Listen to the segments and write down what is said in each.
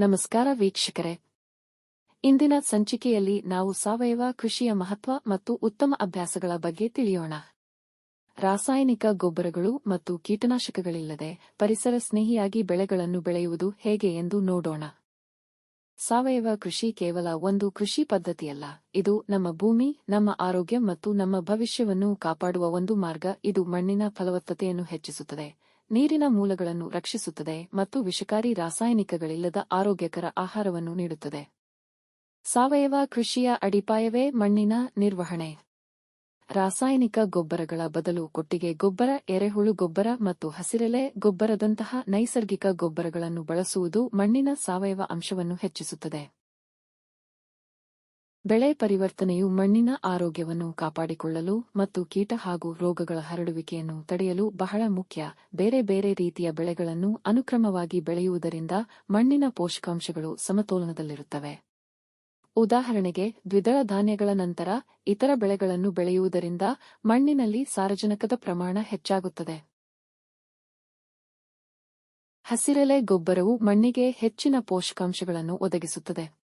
ನಮಸ್ಕಾರ ವೀಕ್ಷಕರೇ. ಇಂದಿನ ಸಂಚಿಕೆಯಲ್ಲಿ ನಾವು ಸಾವಯವ ಕೃಷಿಯ ಮಹತ್ವ ಮತ್ತು ಉತ್ತಮ ಅಭ್ಯಾಸಗಳ ಬಗ್ಗೆ ತಿಳಿಯೋಣ. ರಾಸಾಯನಿಕ ಗೊಬ್ಬರಗಳು ಮತ್ತು ಕೀಟನಾಶಕಗಳಿಲ್ಲದೆ ಪರಿಸರ ಸ್ನೇಹಿಯಾಗಿ ಬೆಳೆಗಳನ್ನು ಬೆಳೆಯುವುದು ಹೇಗೆ ಎಂದು ನೋಡೋಣ. ಸಾವಯವ ಕೃಷಿ ಕೇವಲ ಒಂದು ಕೃಷಿ ಪದ್ಧತಿಯಲ್ಲ, ಇದು ನಮ್ಮ ಭೂಮಿ, ನಮ್ಮ ಆರೋಗ್ಯ ಮತ್ತು ನಮ್ಮ ಭವಿಷ್ಯವನ್ನು ಕಾಪಾಡುವ ಒಂದು ಮಾರ್ಗ, ಇದು ಮಣ್ಣಿನ ಫಲವತ್ತತೆಯನ್ನು ಹೆಚ್ಚಿಸುತ್ತದೆ. ನೀರಿನ ಮೂಲಗಳನ್ನು ರಕ್ಷಿಸುತ್ತದೆ ಮತ್ತು ವಿಷಕಾರಿ ರಾಸಾಯನಿಕಗಳಿಲ್ಲದ ಆರೋಗ್ಯಕರ ಆಹಾರವನ್ನು ನೀಡುತ್ತದೆ. ಸಾವಯವ ಕೃಷಿಯ ಅಡಿಪಾಯವೇ ಮಣ್ಣಿನ ನಿರ್ವಹಣೆ. ರಾಸಾಯನಿಕ ಗೊಬ್ಬರಗಳ ಬದಲು ಕೊಟ್ಟಿಗೆ ಗೊಬ್ಬರ, ಎರೆಹುಳು ಗೊಬ್ಬರ ಮತ್ತು ಹಸಿರೆಲೆ ಗೊಬ್ಬರದಂತಹ ನೈಸರ್ಗಿಕ ಗೊಬ್ಬರಗಳನ್ನು ಬಳಸುವುದು ಮಣ್ಣಿನ ಸಾವಯವ ಅಂಶವನ್ನು ಹೆಚ್ಚಿಸುತ್ತದೆ. ಬೆಳೆ ಪರಿವರ್ತನೆಯು ಮಣ್ಣಿನ ಆರೋಗ್ಯವನ್ನು ಕಾಪಾಡಿಕೊಳ್ಳಲು ಮತ್ತು ಕೀಟ ಹಾಗೂ ರೋಗಗಳ ಹರಡುವಿಕೆಯನ್ನು ತಡೆಯಲು ಬಹಳ ಮುಖ್ಯ. ಬೇರೆ ಬೇರೆ ರೀತಿಯ ಬೆಳೆಗಳನ್ನು ಅನುಕ್ರಮವಾಗಿ ಬೆಳೆಯುವುದರಿಂದ ಮಣ್ಣಿನ ಪೋಷಕಾಂಶಗಳು ಸಮತೋಲನದಲ್ಲಿರುತ್ತವೆ. ಉದಾಹರಣೆಗೆ, ದ್ವಿದಳ ಧಾನ್ಯಗಳ ನಂತರ ಇತರ ಬೆಳೆಗಳನ್ನು ಬೆಳೆಯುವುದರಿಂದ ಮಣ್ಣಿನಲ್ಲಿ ಸಾರಜನಕದ ಪ್ರಮಾಣ ಹೆಚ್ಚಾಗುತ್ತದೆ. ಹಸಿರೆಲೆ ಗೊಬ್ಬರವು ಮಣ್ಣಿಗೆ ಹೆಚ್ಚಿನ ಪೋಷಕಾಂಶಗಳನ್ನು ಒದಗಿಸುತ್ತದೆ.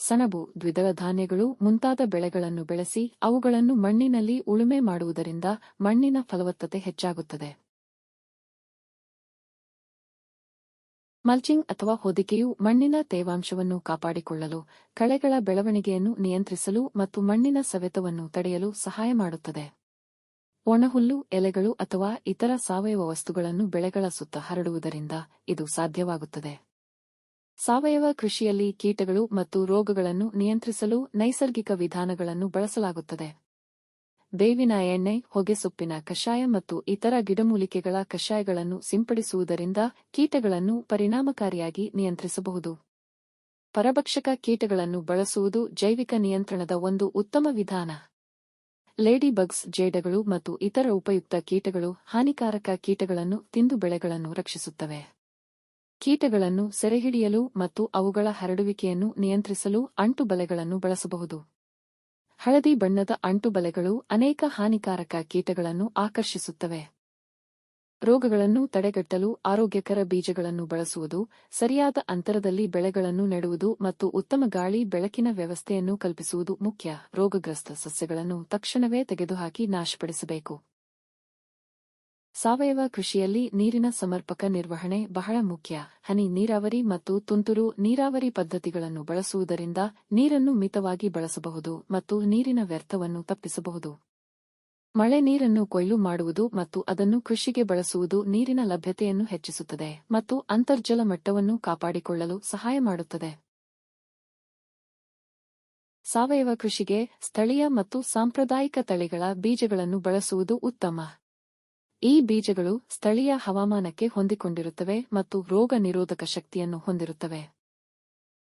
ಸಣಬು ದ್ವಿದಳ ಧಾನ್ಯಗಳು ಮುಂತಾದ ಬೆಳೆಗಳನ್ನು ಬೆಳೆಸಿ ಅವುಗಳನ್ನು ಮಣ್ಣಿನಲ್ಲಿ ಉಳುಮೆ ಮಾಡುವುದರಿಂದ ಮಣ್ಣಿನ ಫಲವತ್ತತೆ ಹೆಚ್ಚಾಗುತ್ತದೆ. ಮಲ್ಚಿಂಗ್ ಅಥವಾ ಹೊದಿಕೆಯು ಮಣ್ಣಿನ ತೇವಾಂಶವನ್ನು ಕಾಪಾಡಿಕೊಳ್ಳಲು, ಕಳೆಗಳ ಬೆಳವಣಿಗೆಯನ್ನು ನಿಯಂತ್ರಿಸಲು ಮತ್ತು ಮಣ್ಣಿನ ಸವೆತವನ್ನು ತಡೆಯಲು ಸಹಾಯ ಮಾಡುತ್ತದೆ. ಒಣಹುಲ್ಲು, ಎಲೆಗಳು ಅಥವಾ ಇತರ ಸಾವಯವ ವಸ್ತುಗಳನ್ನು ಬೆಳೆಗಳ ಸುತ್ತ ಹರಡುವುದರಿಂದ ಇದು ಸಾಧ್ಯವಾಗುತ್ತದೆ. ಸಾವಯವ ಕೃಷಿಯಲ್ಲಿ ಕೀಟಗಳು ಮತ್ತು ರೋಗಗಳನ್ನು ನಿಯಂತ್ರಿಸಲು ನೈಸರ್ಗಿಕ ವಿಧಾನಗಳನ್ನು ಬಳಸಲಾಗುತ್ತದೆ. ಬೇವಿನ ಎಣ್ಣೆ ಹೊಗೆಸೊಪ್ಪಿನ ಕಷಾಯ ಮತ್ತು ಇತರ ಗಿಡಮೂಲಿಕೆಗಳ ಕಷಾಯಗಳನ್ನು ಸಿಂಪಡಿಸುವುದರಿಂದ ಕೀಟಗಳನ್ನು ಪರಿಣಾಮಕಾರಿಯಾಗಿ ನಿಯಂತ್ರಿಸಬಹುದು. ಪರಭಕ್ಷಕ ಕೀಟಗಳನ್ನು ಬಳಸುವುದು ಜೈವಿಕ ನಿಯಂತ್ರಣದ ಒಂದು ಉತ್ತಮ ವಿಧಾನ. ಲೇಡಿ ಬಗ್ಸ್ ಜೇಡಗಳು ಮತ್ತು ಇತರ ಉಪಯುಕ್ತ ಕೀಟಗಳು ಹಾನಿಕಾರಕ ಕೀಟಗಳನ್ನು ತಿಂದು ಬೆಳೆಗಳನ್ನು ರಕ್ಷಿಸುತ್ತವೆ. ಕೀಟಗಳನ್ನು ಸೆರೆಹಿಡಿಯಲು ಮತ್ತು ಅವುಗಳ ಹರಡುವಿಕೆಯನ್ನು ನಿಯಂತ್ರಿಸಲು ಅಂಟುಬಲೆಗಳನ್ನು ಬಳಸಬಹುದು. ಹಳದಿ ಬಣ್ಣದ ಅಂಟುಬಲೆಗಳು ಅನೇಕ ಹಾನಿಕಾರಕ ಕೀಟಗಳನ್ನು ಆಕರ್ಷಿಸುತ್ತವೆ. ರೋಗಗಳನ್ನು ತಡೆಗಟ್ಟಲು ಆರೋಗ್ಯಕರ ಬೀಜಗಳನ್ನು ಬಳಸುವುದು, ಸರಿಯಾದ ಅಂತರದಲ್ಲಿ ಬೆಳೆಗಳನ್ನು ನೆಡುವುದು ಮತ್ತು ಉತ್ತಮ ಗಾಳಿ ಬೆಳಕಿನ ವ್ಯವಸ್ಥೆಯನ್ನು ಕಲ್ಪಿಸುವುದು ಮುಖ್ಯ. ರೋಗಗ್ರಸ್ತ ಸಸ್ಯಗಳನ್ನು ತಕ್ಷಣವೇ ತೆಗೆದುಹಾಕಿ ನಾಶಪಡಿಸಬೇಕು. ಸಾವಯವ ಕೃಷಿಯಲ್ಲಿ ನೀರಿನ ಸಮರ್ಪಕ ನಿರ್ವಹಣೆ ಬಹಳ ಮುಖ್ಯ. ಹನಿ ನೀರಾವರಿ ಮತ್ತು ತುಂತುರು ನೀರಾವರಿ ಪದ್ಧತಿಗಳನ್ನು ಬಳಸುವುದರಿಂದ ನೀರನ್ನು ಮಿತವಾಗಿ ಬಳಸಬಹುದು ಮತ್ತು ನೀರಿನ ವ್ಯರ್ಥವನ್ನು ತಪ್ಪಿಸಬಹುದು. ಮಳೆ ನೀರನ್ನು ಕೊಯ್ಲು ಮಾಡುವುದು ಮತ್ತು ಅದನ್ನು ಕೃಷಿಗೆ ಬಳಸುವುದು ನೀರಿನ ಲಭ್ಯತೆಯನ್ನು ಹೆಚ್ಚಿಸುತ್ತದೆ ಮತ್ತು ಅಂತರ್ಜಲ ಮಟ್ಟವನ್ನು ಕಾಪಾಡಿಕೊಳ್ಳಲು ಸಹಾಯ ಮಾಡುತ್ತದೆ. ಸಾವಯವ ಕೃಷಿಗೆ ಸ್ಥಳೀಯ ಮತ್ತು ಸಾಂಪ್ರದಾಯಿಕ ತಳಿಗಳ ಬೀಜಗಳನ್ನು ಬಳಸುವುದು ಉತ್ತಮ. ಈ ಬೀಜಗಳು ಸ್ಥಳೀಯ ಹವಾಮಾನಕ್ಕೆ ಹೊಂದಿಕೊಂಡಿರುತ್ತವೆ ಮತ್ತು ರೋಗ ನಿರೋಧಕ ಶಕ್ತಿಯನ್ನು ಹೊಂದಿರುತ್ತವೆ.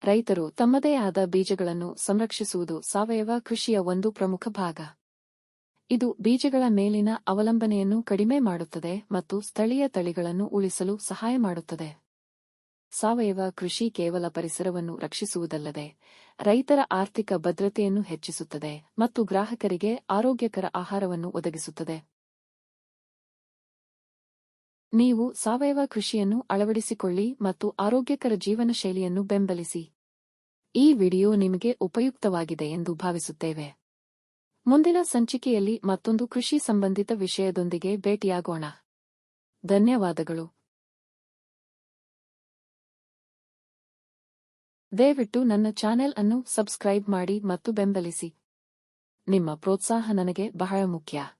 ರೈತರು ತಮ್ಮದೇ ಆದ ಬೀಜಗಳನ್ನು ಸಂರಕ್ಷಿಸುವುದು ಸಾವಯವ ಕೃಷಿಯ ಒಂದು ಪ್ರಮುಖ ಭಾಗ. ಇದು ಬೀಜಗಳ ಮೇಲಿನ ಅವಲಂಬನೆಯನ್ನು ಕಡಿಮೆ ಮಾಡುತ್ತದೆ ಮತ್ತು ಸ್ಥಳೀಯ ತಳಿಗಳನ್ನು ಉಳಿಸಲು ಸಹಾಯ ಮಾಡುತ್ತದೆ. ಸಾವಯವ ಕೃಷಿ ಕೇವಲ ಪರಿಸರವನ್ನು ರಕ್ಷಿಸುವುದಲ್ಲದೆ, ರೈತರ ಆರ್ಥಿಕ ಭದ್ರತೆಯನ್ನು ಹೆಚ್ಚಿಸುತ್ತದೆ ಮತ್ತು ಗ್ರಾಹಕರಿಗೆ ಆರೋಗ್ಯಕರ ಆಹಾರವನ್ನು ಒದಗಿಸುತ್ತದೆ. ನೀವು ಸಾವಯವ ಕೃಷಿಯನ್ನು ಅಳವಡಿಸಿಕೊಳ್ಳಿ ಮತ್ತು ಆರೋಗ್ಯಕರ ಜೀವನ ಶೈಲಿಯನ್ನು ಬೆಂಬಲಿಸಿ. ಈ ವಿಡಿಯೋ ನಿಮಗೆ ಉಪಯುಕ್ತವಾಗಿದೆ ಎಂದು ಭಾವಿಸುತ್ತೇವೆ. ಮುಂದಿನ ಸಂಚಿಕೆಯಲ್ಲಿ ಮತ್ತೊಂದು ಕೃಷಿ ಸಂಬಂಧಿತ ವಿಷಯದೊಂದಿಗೆ ಭೇಟಿಯಾಗೋಣ. ಧನ್ಯವಾದಗಳು. ದಯವಿಟ್ಟು ನನ್ನ ಚಾನೆಲ್ ಅನ್ನು ಸಬ್ಸ್ಕ್ರೈಬ್ ಮಾಡಿ ಮತ್ತು ಬೆಂಬಲಿಸಿ. ನಿಮ್ಮ ಪ್ರೋತ್ಸಾಹ ನನಗೆ ಬಹಳ ಮುಖ್ಯ.